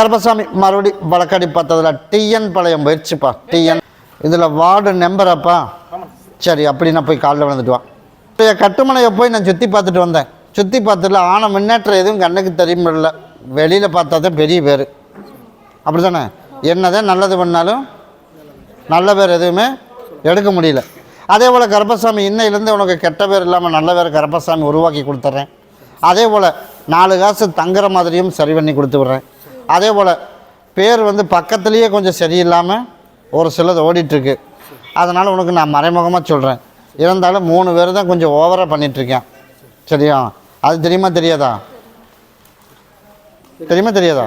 கருப்பசாமி மறுபடி வழக்கடி பார்த்ததில் டிஎன் பாளையம் போயிடுச்சுப்பா டிஎன் இதில் வார்டு நம்பரப்பா சரி அப்படி நான் போய் காலில் விழுந்துட்டு வா. கட்டுமனையை போய் நான் சுற்றி பார்த்துட்டு வந்தேன். சுற்றி பார்த்ததில் ஆன முன்னேற்றம் எதுவும் கண்ணுக்கு தெரியல வெளியில் பார்த்தா தான் பெரிய பேர் அப்படி தானே என்னதான் நல்லது பண்ணாலும் நல்ல பேர் எதுவுமே எடுக்க முடியல. அதே போல் கருப்பசாமி இன்னையிலேருந்து உனக்கு கெட்ட பேர் இல்லாமல் நல்ல பேர் கருப்பசாமி உருவாக்கி கொடுத்துட்றேன் அதே போல் நாலு காசு தங்குற மாதிரியும் சரி பண்ணி கொடுத்து விட்றேன். அதே போல் பேர் வந்து பக்கத்துலேயே கொஞ்சம் சரியில்லாமல் ஒரு சிலது ஓடிட்டுருக்கு. அதனால் உனக்கு நான் மறைமுகமாக சொல்கிறேன் இருந்தாலும் மூணு பேர் தான் கொஞ்சம் ஓவராக பண்ணிகிட்ருக்கேன் சரியா? அது தெரியுமா தெரியாதா? தெரியுமா தெரியாதா?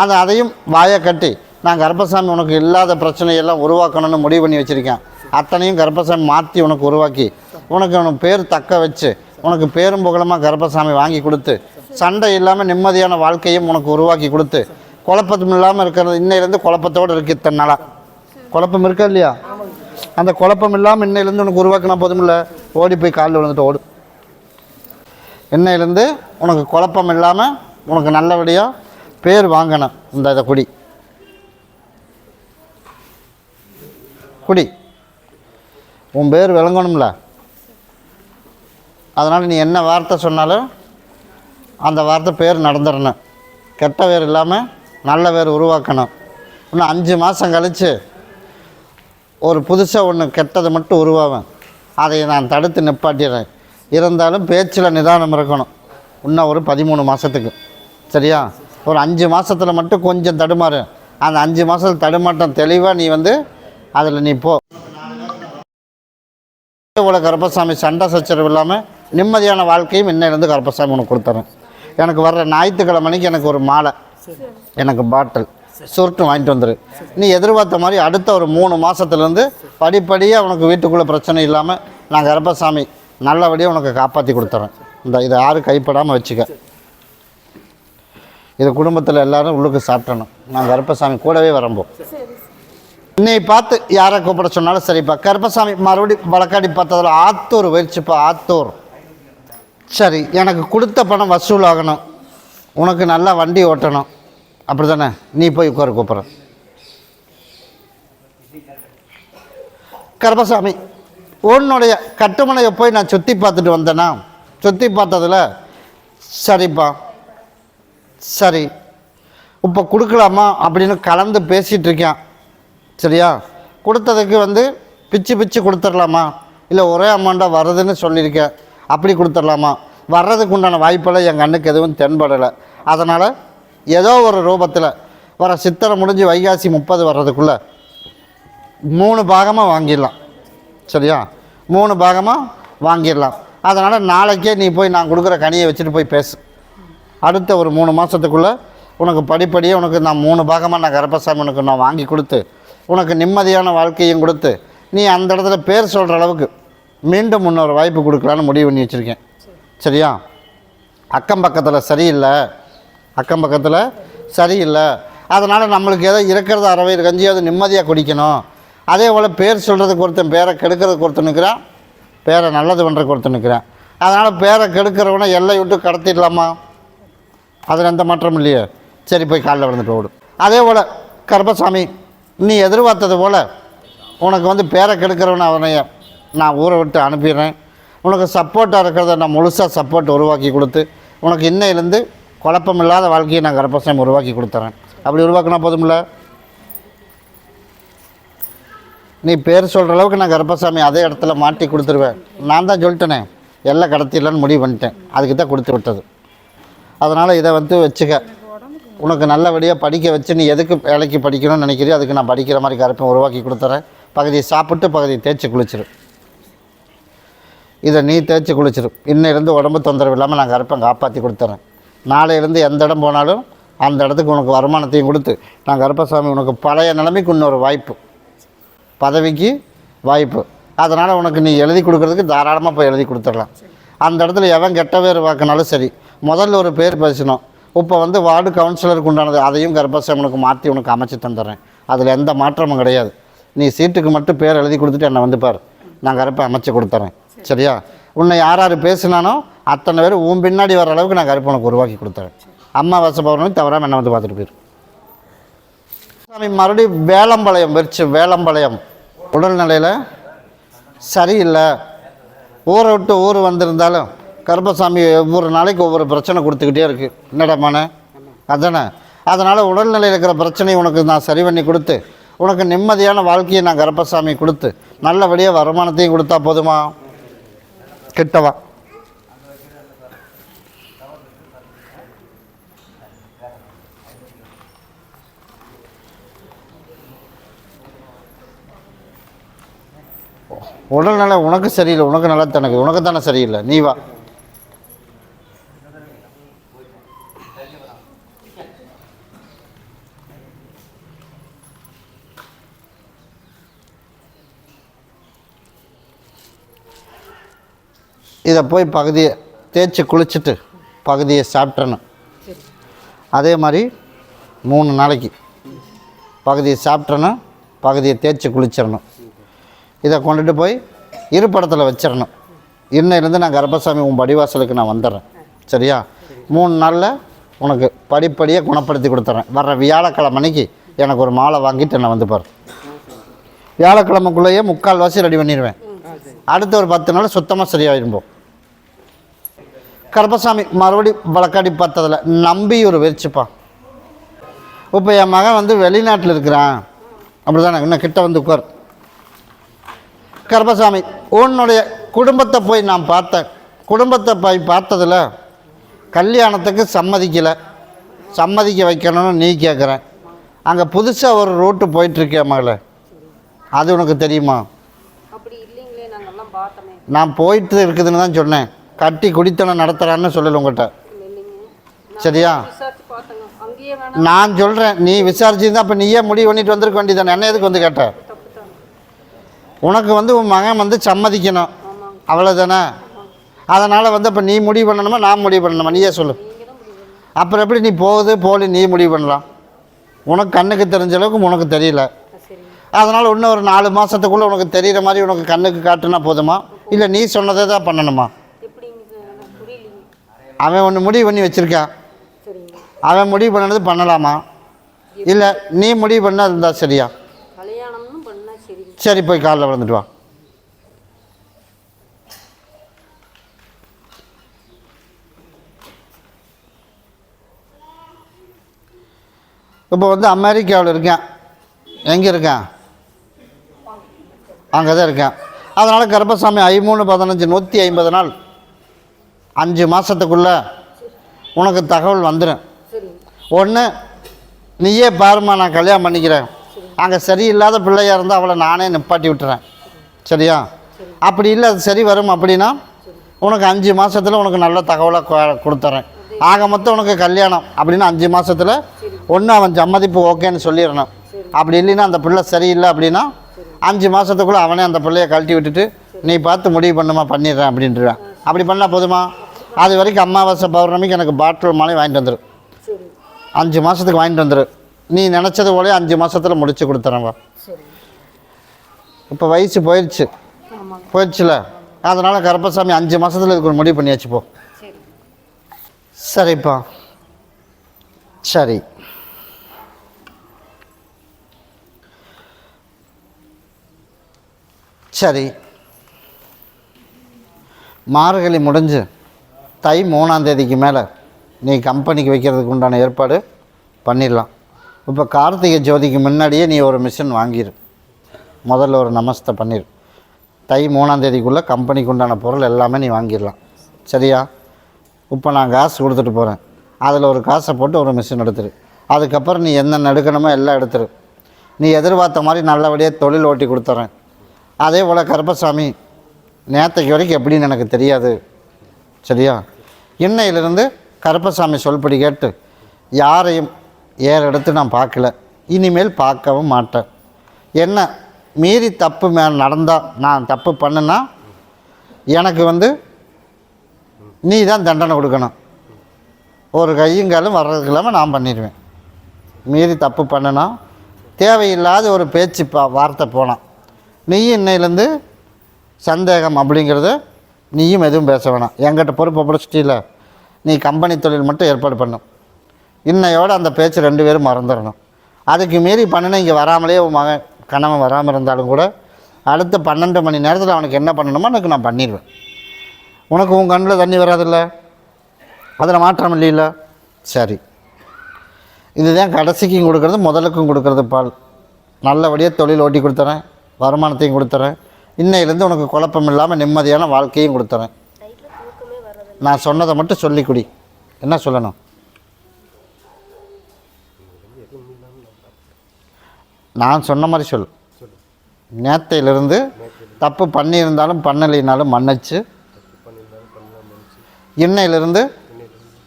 அந்த அதையும் வாயை கட்டி நான் கர்ப்பசாமி உனக்கு இல்லாத பிரச்சனையெல்லாம் உருவாக்கணும்னு முடிவு பண்ணி வச்சுருக்கேன். அத்தனையும் கர்ப்பசாமி மாற்றி உனக்கு உருவாக்கி உனக்கு உனக்கு பேர் தக்க வச்சு உனக்கு பேரும் புகழமாக கர்ப்பசாமி வாங்கி கொடுத்து சண்டை இல்லாமல் நிம்மதியான வாழ்க்கையும் உனக்கு உருவாக்கி கொடுத்து குழப்பத்தும் இல்லாமல் இருக்கிறது. இன்னையிலேருந்து குழப்பத்தோடு இருக்கு இத்தனை நாளாக குழப்பம் இருக்கா இல்லையா? அந்த குழப்பம் இல்லாமல் இன்னையிலேருந்து உனக்கு உருவாக்கினா போதுமில்ல ஓடி போய் காலில் விழுந்துட்டு ஓடு. இன்னையிலேருந்து உனக்கு குழப்பம் இல்லாமல் உனக்கு நல்லபடியாக பேர் வாங்கணும். இந்த இதை குடி. குடி. உன் பேர் விளங்கணும்ல? அதனால் நீ என்ன வார்த்தை சொன்னாலும் அந்த வார்த்தை பேர் நடந்துடணும். கெட்ட பேர் இல்லாமல் நல்ல பேர் உருவாக்கணும். இன்னும் அஞ்சு மாதம் கழித்து ஒரு புதுசாக ஒன்று கெட்டது மட்டும் உருவாவேன். அதை நான் தடுத்து நிப்பாட்டிடுறேன். இருந்தாலும் பேச்சில் நிதானம் இருக்கணும். இன்னும் ஒரு பதிமூணு மாதத்துக்கு சரியா? ஒரு அஞ்சு மாதத்தில் மட்டும் கொஞ்சம் தடுமாறு. அந்த அஞ்சு மாதத்தில் தடுமாட்டம் தெளிவாக நீ வந்து அதில் நீ போ. உள்ள கருப்பசாமி சண்டை சச்சரவு இல்லாமல் நிம்மதியான வாழ்க்கையும் இன்னையிலேருந்து கருப்பசாமி உனக்கு கொடுத்துறேன். எனக்கு வர்ற ஞாயிற்றுக்கிழமைக்கு எனக்கு ஒரு மாலை. எனக்கு பாட்டில். சுருட்டு வாங்கிட்டு வந்துரு. நீ எதிர்பார்த்த மாதிரி அடுத்த ஒரு மூணு மாதத்துலேருந்து படிப்படியாக உனக்கு வீட்டுக்குள்ளே பிரச்சனை இல்லாமல் நான் கரப்பசாமி நல்லபடியாக உனக்கு காப்பாற்றி கொடுத்துறேன். இந்த இதை யாரும் கைப்படாமல் வச்சுக்க. இது குடும்பத்தில் எல்லாரும் உள்ளுக்கு சாப்பிட்டணும் நான் கருப்பசாமி கூடவே வரம்போம் இன்னை பார்த்து யாரை கூப்பிட சொன்னாலும் சரிப்பா. கருப்பசாமி மறுபடி வழக்காடி பார்த்ததில் ஆத்தூர் வயிற்சிப்பா ஆத்தூர். சரி எனக்கு கொடுத்த பணம் வசூல் ஆகணும் உனக்கு நல்லா வண்டி ஓட்டணும். அப்படி தானே நீ போய் உட்கார கூப்பிட்ற கருப்பசாமி உன்னுடைய கட்டுமனையை போய் நான் சுற்றி பார்த்துட்டு வந்தேன்னா சுற்றி பார்த்ததில் சரிப்பா சரி. இப்போ கொடுக்கலாமா அப்படின்னு கலந்து பேசிகிட்டு இருக்கேன் சரியா? கொடுத்ததுக்கு வந்து பிச்சு பிச்சு கொடுத்துடலாமா? இல்லை ஒரே அமௌண்ட்டாக வருதுன்னு சொல்லியிருக்கேன் அப்படி கொடுத்துடலாமா? வர்றதுக்கு உண்டான வாய்ப்பெல்லாம் என் கண்ணுக்கு எதுவும் தென்படலை. அதனால் ஏதோ ஒரு ரூபத்தில் வர சித்திரை முடிஞ்சு வைகாசி முப்பது வர்றதுக்குள்ளே மூணு பாகமாக வாங்கிடலாம். சரியா? மூணு பாகமாக வாங்கிடலாம். அதனால் நாளைக்கே நீ போய் நான் கொடுக்குற கனியை வச்சுட்டு போய் பேசு. அடுத்த ஒரு மூணு மாதத்துக்குள்ளே உனக்கு படிப்படியாக உனக்கு நான் மூணு பாகமாக நான் கருப்பசாமி உனக்கு நான் வாங்கி கொடுத்து உனக்கு நிம்மதியான வாழ்க்கையும் கொடுத்து நீ அந்த இடத்துல பேர் சொல்கிற அளவுக்கு மீண்டும் இன்னொரு வாய்ப்பு கொடுக்கலான்னு முடிவு பண்ணி வச்சுருக்கேன். சரியா? அக்கம் பக்கத்தில் சரியில்லை. அக்கம் பக்கத்தில் சரியில்லை. அதனால் நம்மளுக்கு ஏதோ இருக்கிறது அறவை கஞ்சியாவது நிம்மதியாக குடிக்கணும். அதே போல் பேர் சொல்கிறதுக்கு ஒருத்தன் பேரை கெடுக்கிறதுக்கு ஒருத்தன் நிற்கிறான் பேரை நல்லது பண்ணுறதுக்கு ஒருத்தன் நிற்கிறான் அதனால் பேரை கெடுக்கிறவனை எல்லை விட்டு கடத்திடலாமா? அதில் எந்த மாற்றம் இல்லையே. சரி போய் காலைல விழுந்துட்டு ஓடும் அதே போல் கருப்பசாமி நீ எதிர்பார்த்தது போல் உனக்கு வந்து பேரை கெடுக்கிறவனை அவனை நான் ஊரை விட்டு அனுப்பிடுறேன். உனக்கு சப்போர்ட்டாக இருக்கிறத நான் முழுசாக சப்போர்ட் உருவாக்கி கொடுத்து உனக்கு இன்னையிலேருந்து குழப்பம் இல்லாத வாழ்க்கையை நான் கருப்பசாமி உருவாக்கி கொடுத்துறேன். அப்படி உருவாக்கினா போதும்ல? நீ பேர் சொல்கிற அளவுக்கு நான் கருப்பசாமி அதே இடத்துல மாட்டி கொடுத்துருவேன். நான் தான் சொல்லிட்டேனே எல்லாம் கடத்திடலான்னு முடிவு பண்ணிட்டேன். அதுக்கு தான் கொடுத்து விட்டது. அதனால் இதை வந்து வச்சுக்க. உனக்கு நல்லபடியாக படிக்க வச்சு நீ எதுக்கு வேலைக்கு படிக்கணும்னு நினைக்கிறியோ அதுக்கு நான் படிக்கிற மாதிரி கருப்பை உருவாக்கி கொடுத்துறேன். பகுதியை சாப்பிட்டு பகுதியை தேய்ச்சி குளிச்சிரு. இதை நீ தேய்ச்சி குளிச்சிடும் இன்னிருந்து உடம்பு தொந்தரவு இல்லாமல் நான் கருப்பை காப்பாற்றி கொடுத்துறேன். நாளையிலேருந்து எந்த இடம் போனாலும் அந்த இடத்துக்கு உனக்கு வருமானத்தையும் கொடுத்து நான் கருப்பசாமி உனக்கு பழைய நிலைமைக்கு இன்னொரு வாய்ப்பு. பதவிக்கு வாய்ப்பு. அதனால் உனக்கு நீ எழுதி கொடுக்குறதுக்கு தாராளமாக போய் எழுதி கொடுத்துடலாம். அந்த இடத்துல எவன் கெட்ட பேர் வாக்கினாலும் சரி முதல்ல ஒரு பேர் பேசணும் இப்போ வந்து வார்டு கவுன்சிலருக்கு உண்டானது அதையும் கர்ப்பசாமி உனக்கு மாற்றி உனக்கு அமைச்சு தந்துடுறேன். அதில் எந்த மாற்றமும் கிடையாது. நீ சீட்டுக்கு மட்டும் பேர் எழுதி கொடுத்துட்டு என்னை வந்து பார். நான் கருப்பை அமைச்சு கொடுத்துறேன். சரியா? உன்னை யார் யார் பேசினானோ அத்தனை பேர் உன் பின்னாடி வர அளவுக்கு நான் கருப்பை உனக்கு உருவாக்கி கொடுத்துறேன். அம்மா வச தவறாமல் என்ன வந்து பார்த்துட்டு போயிரு. சாமி மறுபடியும் வேலம்பாளையம் வெறிச்சு வேலம்பாளையம் உடல்நிலையில் சரியில்லை. ஊரை விட்டு ஊர் வந்திருந்தாலும் கருப்பசாமி ஒவ்வொரு நாளைக்கு ஒவ்வொரு பிரச்சனை கொடுத்துக்கிட்டே இருக்குது என்னடமான அதானே? அதனால் உடல்நிலையில் இருக்கிற பிரச்சனையை உனக்கு நான் சரி பண்ணி கொடுத்து உனக்கு நிம்மதியான வாழ்க்கையை நான் கருப்பசாமி கொடுத்து நல்லபடியாக வருமானத்தையும் கொடுத்தா போதுமா? கிட்டவா? உடல்நிலை உனக்கு சரியில்லை உனக்கு நல்லா தனக்கு உனக்கு தானே சரியில்லை. நீ வா. இதை போய் பகுதியை தேய்ச்சி குளிச்சுட்டு பகுதியை சாப்பிட்றணும் அதே மாதிரி மூணு நாளைக்கு பகுதியை சாப்பிட்றணும் பகுதியை தேய்ச்சி குளிச்சிடணும். இதை கொண்டுட்டு போய் இருப்படத்தில் வச்சிடணும். இன்னையிலேருந்து நான் கர்ப்பசாமி உன் படிவாசலுக்கு நான் வந்துடுறேன். சரியா? மூணு நாளில் உனக்கு படிப்படியாக குணப்படுத்தி கொடுத்துட்றேன் வர்ற வியாழக்கிழமைக்கு அன்னைக்கு எனக்கு ஒரு மாலை வாங்கிட்டு நான் வந்து பாரு. வியாழக்கிழமைக்குள்ளேயே முக்கால்வாசி ரெடி பண்ணிடுவேன். அடுத்த ஒரு பத்து நாள் சுத்தமாக சரியாயிருப்போம் கருப்பசாமி மறுபடி வழக்காடி பார்த்ததில் நம்பி ஒரு வெறிச்சுப்பான் இப்போ என் மகன் வந்து வெளிநாட்டில் இருக்கிறான். அப்படி தானே இன்னும் கிட்ட வந்து உட்கார். கருப்பசாமி உன்னுடைய குடும்பத்தை போய் நான் பார்த்தேன். குடும்பத்தை போய் பார்த்ததில் கல்யாணத்துக்கு சம்மதிக்கலை. சம்மதிக்க வைக்கணும்னு நீ கேட்குறேன் அங்கே புதுசாக ஒரு ரூட்டு போயிட்டுருக்கேன் மகளே? அது உனக்கு தெரியுமா? நான் போயிட்டு இருக்குதுன்னு தான் சொன்னேன். கட்டி குடித்தனம் நடத்துகிறான்னு சொல்லல உங்கள்கிட்ட. சரியா? நான் சொல்கிறேன் நீ விசாரிச்சிருந்தா அப்போ நீயே முடிவு பண்ணிட்டு வந்திருக்க வேண்டியதானே என்ன எதுக்கு வந்து கேட்ட? உனக்கு வந்து உன் மகன் வந்து சம்மதிக்கணும். அவ்வளோதானே அதனால் வந்து அப்போ நீ முடிவு பண்ணணுமா நான் முடிவு பண்ணணுமா? நீயே சொல்லு. அப்புறம் எப்படி நீ போகுது போலி நீ முடிவு பண்ணலாம். உனக்கு கண்ணுக்கு தெரிஞ்ச அளவுக்கு உனக்கு தெரியல. அதனால் இன்னும் ஒரு நாலு மாதத்துக்குள்ளே உனக்கு தெரிகிற மாதிரி உனக்கு கண்ணுக்கு காட்டுனா போதுமா? இல்லை நீ சொன்னதை தான் பண்ணணுமா? அவன் ஒன்று முடிவு பண்ணி வச்சுருக்கான் அவன் முடிவு பண்ணது பண்ணலாமா? இல்லை நீ முடிவு பண்ண இருந்தால் சரியா? சரி போய் காலைல விழுந்துட்டு வா. இப்போ வந்து அமெரிக்காவில் இருக்கேன். எங்கே இருக்கேன்? அங்கே தான் இருக்கேன். அதனால் கருப்பசாமி ஐமூணு பதினஞ்சு நூற்றி ஐம்பது நாள். அஞ்சு மாதத்துக்குள்ளே உனக்கு தகவல் வந்துடும் ஒன்று நீயே பாரும்மா நான் கல்யாணம் பண்ணிக்கிறேன். அங்கே சரியில்லாத பிள்ளையாக இருந்தால் அவளை நானே நிப்பாட்டி விட்டுறேன். சரியா? அப்படி இல்லை அது சரி வரும் அப்படின்னா உனக்கு அஞ்சு மாதத்தில் உனக்கு நல்ல தகவலை கொ- கொடுத்துட்றேன் ஆக மொத்தம் உனக்கு கல்யாணம் அப்படின்னு அஞ்சு மாதத்தில் ஒன்று அவன் சம்மதிப்பு ஓகேன்னு சொல்லிடணும். அப்படி இல்லைன்னா அந்த பிள்ளை சரியில்லை அப்படின்னா அஞ்சு மாதத்துக்குள்ளே அவனே அந்த பிள்ளைய கழட்டி விட்டுட்டு நீ பார்த்து முடிவு பண்ணுமா பண்ணிடுறேன் அப்படின்ட்டுருவேன் அப்படி பண்ணால் போதுமா? அது வரைக்கும் அமாவாசை பௌர்ணமிக்கு எனக்கு பாட்டில் மாலை வாங்கிட்டு வந்துடும் அஞ்சு மாதத்துக்கு வாங்கிட்டு வந்துரு. நீ நினச்சது போலே அஞ்சு மாதத்தில் முடிச்சு கொடுத்துறேன் சரி இப்போ வயசு போயிடுச்சு போயிடுச்சுல அதனால் கருப்பசாமி அஞ்சு மாதத்தில் இதுக்கு ஒரு முடிவு பண்ணியாச்சு போ. சரி. சரிப்பா. சரி. சரி. மார்கழி முடிஞ்சு தை மூணாம் தேதிக்கு மேலே நீ கம்பெனிக்கு வைக்கிறதுக்கு உண்டான ஏற்பாடு பண்ணிடலாம். இப்போ கார்த்திகை ஜோதிக்கு முன்னாடியே நீ ஒரு மிஷின் வாங்கிடு முதல்ல ஒரு நமஸ்தை பண்ணிடு தை மூணாம் தேதிக்குள்ளே கம்பெனிக்கு உண்டான பொருள் எல்லாமே நீ வாங்கிடலாம். சரியா? இப்போ நான் காசு கொடுத்துட்டு போகிறேன் அதில் ஒரு காசை போட்டு ஒரு மிஷின் எடுத்துரு. அதுக்கப்புறம் நீ என்னென்ன எடுக்கணுமோ எல்லாம் எடுத்துரு. நீ எதிர்பார்த்த மாதிரி நல்லபடியாக தொழில் ஓட்டி கொடுத்துட்றேன் அதே போல் கருப்பசாமி நேற்றைக்கு வரைக்கும் எப்படின்னு எனக்கு தெரியாது. சரியா? இன்னையிலிருந்து கருப்பசாமி சொல்படி கேட்டு யாரையும் ஏற எடுத்து நான் பார்க்கல. இனிமேல் பார்க்கவும் மாட்டேன். என்ன? மீறி தப்பு மே நடந்தால் நான் தப்பு பண்ணுனா எனக்கு வந்து நீ தான் தண்டனை கொடுக்கணும். ஒரு கையும் காலும் வர்றதுக்கு இல்லாமல் நான் பண்ணிடுவேன். மீறி தப்பு பண்ணுனா தேவையில்லாத ஒரு பேச்சு பா வார்த்தை போனான் நீயும் இன்னையிலேருந்து சந்தேகம் அப்படிங்கிறத நீயும் எதுவும் பேச வேணாம். என்கிட்ட பொறுப்பை பிடிச்சிட்டில நீ கம்பெனி தொழில் மட்டும் ஏற்பாடு பண்ணும் இன்னையோடு அந்த பேச்சு ரெண்டு பேரும் மறந்துடணும். அதுக்கு மீறி பண்ணினா இங்கே வராமலே உன் மகன் கணவன் வராமல் இருந்தாலும் கூட அடுத்த பன்னெண்டு மணி நேரத்தில் அவனுக்கு என்ன பண்ணணுமோ எனக்கு நான் பண்ணிடுவேன் உனக்கு உன் கண்ணில் தண்ணி வராதில்ல? அதில் மாற்றம் இல்லைல்ல? சரி. இதுதான் கடைசிக்கும் கொடுக்குறது முதலுக்கும் கொடுக்குறது பால். நல்லபடியாக தொழில் ஓட்டி கொடுத்துறேன். வருமானத்தையும் கொடுத்துறேன். இன்னையிலேருந்து உனக்கு குழப்பம் இல்லாமல் நிம்மதியான வாழ்க்கையும் கொடுத்துறேன். நான் சொன்னதை மட்டும் சொல்லி குடி என்ன சொல்லணும்? நான் சொன்ன மாதிரி சொல் நேத்தையிலிருந்து தப்பு பண்ணியிருந்தாலும் பண்ணலைனாலும் மன்னிச்சு. இன்னையிலிருந்து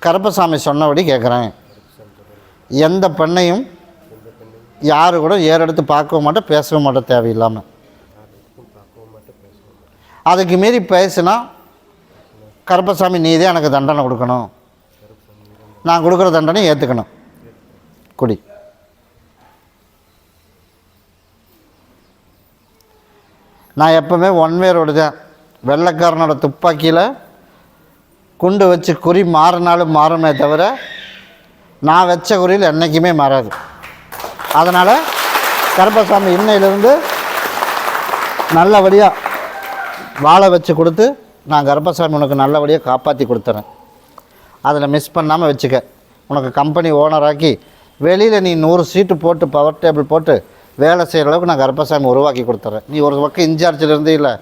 கருப்பசாமி சொன்னபடி கேட்குறேன். எந்த பெண்ணையும் யாரு கூட ஏறெடுத்து பார்க்கவும் மாட்டேன் பேசவும் மாட்டேன் தேவையில்லாமல் அதுக்கு மீறி பேசுனா கருப்பசாமி நீதே எனக்கு தண்டனை கொடுக்கணும். நான் கொடுக்குற தண்டனை ஏற்றுக்கணும் குடி. நான் எப்போவுமே ஒன் வே ரோடு தான். வெள்ளைக்காரனோட துப்பாக்கியில் குண்டு வச்சு குறி மாறினாலும் மாறுமே தவிர நான் வச்ச குறியில் என்றைக்குமே மாறாது. அதனால் கருப்பசாமி இன்னையிலிருந்து நல்லபடியாக வாழை வச்சு கொடுத்து நான் கருப்பசாமி உனக்கு நல்லபடியாக காப்பாற்றி கொடுத்துறேன். அதில் மிஸ் பண்ணாமல் வச்சுக்க. உனக்கு கம்பெனி ஓனராக்கி வெளியில் நீ நூறு சீட்டு போட்டு பவர் டேபிள் போட்டு வேலை செய்கிற அளவுக்கு நான் கருப்பசாமி உருவாக்கி கொடுத்துறேன். நீ ஒரு பக்கம் இன்சார்ஜில் இருந்தே இல்லை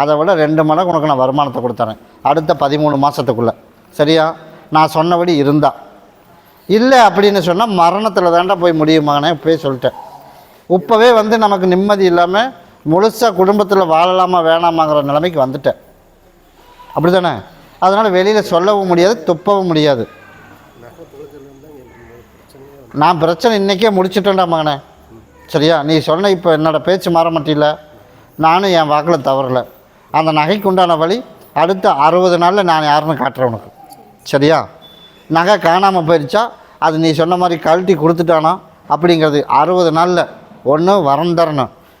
அதை விட ரெண்டு மடங்கு உனக்கு நான் வருமானத்தை கொடுத்துறேன். அடுத்த பதிமூணு மாதத்துக்குள்ளே சரியா? நான் சொன்னபடி இருந்தால் இல்லை அப்படின்னு சொன்னால் மரணத்தில் தாண்டா போய் முடியுமானே போய் சொல்லிட்டேன். இப்போவே வந்து நமக்கு நிம்மதி இல்லாமல் முழுசாக குடும்பத்தில் வாழலாமா வேணாமாங்கிற நிலைமைக்கு வந்துட்டேன். அப்படி தானே அதனால் வெளியில் சொல்லவும் முடியாது துப்பவும் முடியாது. நான் பிரச்சனை இன்றைக்கே முடிச்சுட்டேன்டா மகனே. சரியா? நீ சொன்ன இப்போ என்னோடய பேச்சு மாற மாட்டில நானும் என் வாக்கில் தவறலை. அந்த நகைக்கு உண்டான வழி அடுத்த அறுபது நாளில் நான் யாருன்னு காட்டுறேன் உனக்கு. சரியா? நகை காணாமல் போயிடுச்சா அது நீ சொன்ன மாதிரி கழட்டி கொடுத்துட்டானா? அப்படிங்கிறது அறுபது நாளில் ஒன்று வரம்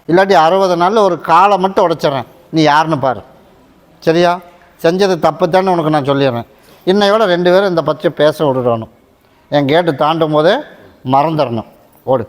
இல்லாட்டி அறுபது நாளில் ஒரு காலை மட்டும் உடைச்சிட்றேன். நீ யாருன்னு பாரு. சரியா? செஞ்சது தப்பு தானே உனக்கு நான் சொல்லிடுறேன். இன்னையோட ரெண்டு பேரும் இந்த பச்சை பேச விடுறணும் என் கேட்டு தாண்டும் போதே மறந்துடணும். ஓடு.